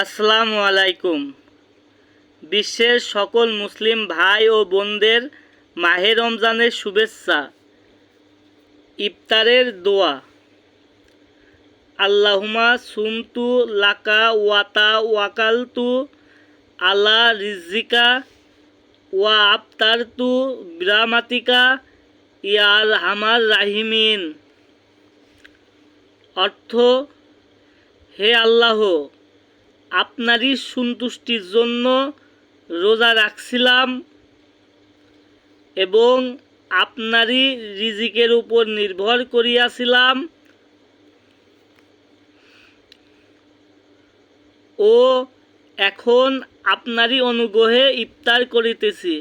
আসসালামু আলাইকুম। বিশ্বের সকল মুসলিম ভাই ও বোনদের মাহে রমজানের শুভেচ্ছা, ইফতারের দোয়া। আল্লাহুমা সুমতু লাকা ওয়াতা ওয়াকালতু আলা রিজিকা ওয়া আফতারতু বিরামাতিকা ইয়ার হামার রাহিমিন। অর্থ, হে আল্লাহ আপনারই সন্তুষ্টির জন্য রোজা রাখছিলাম এবং আপনারই রিজিকের উপর নির্ভর করিয়াছিলাম। ও এখন আপনারই অনুগ্রহে ইফতার করিতেছি।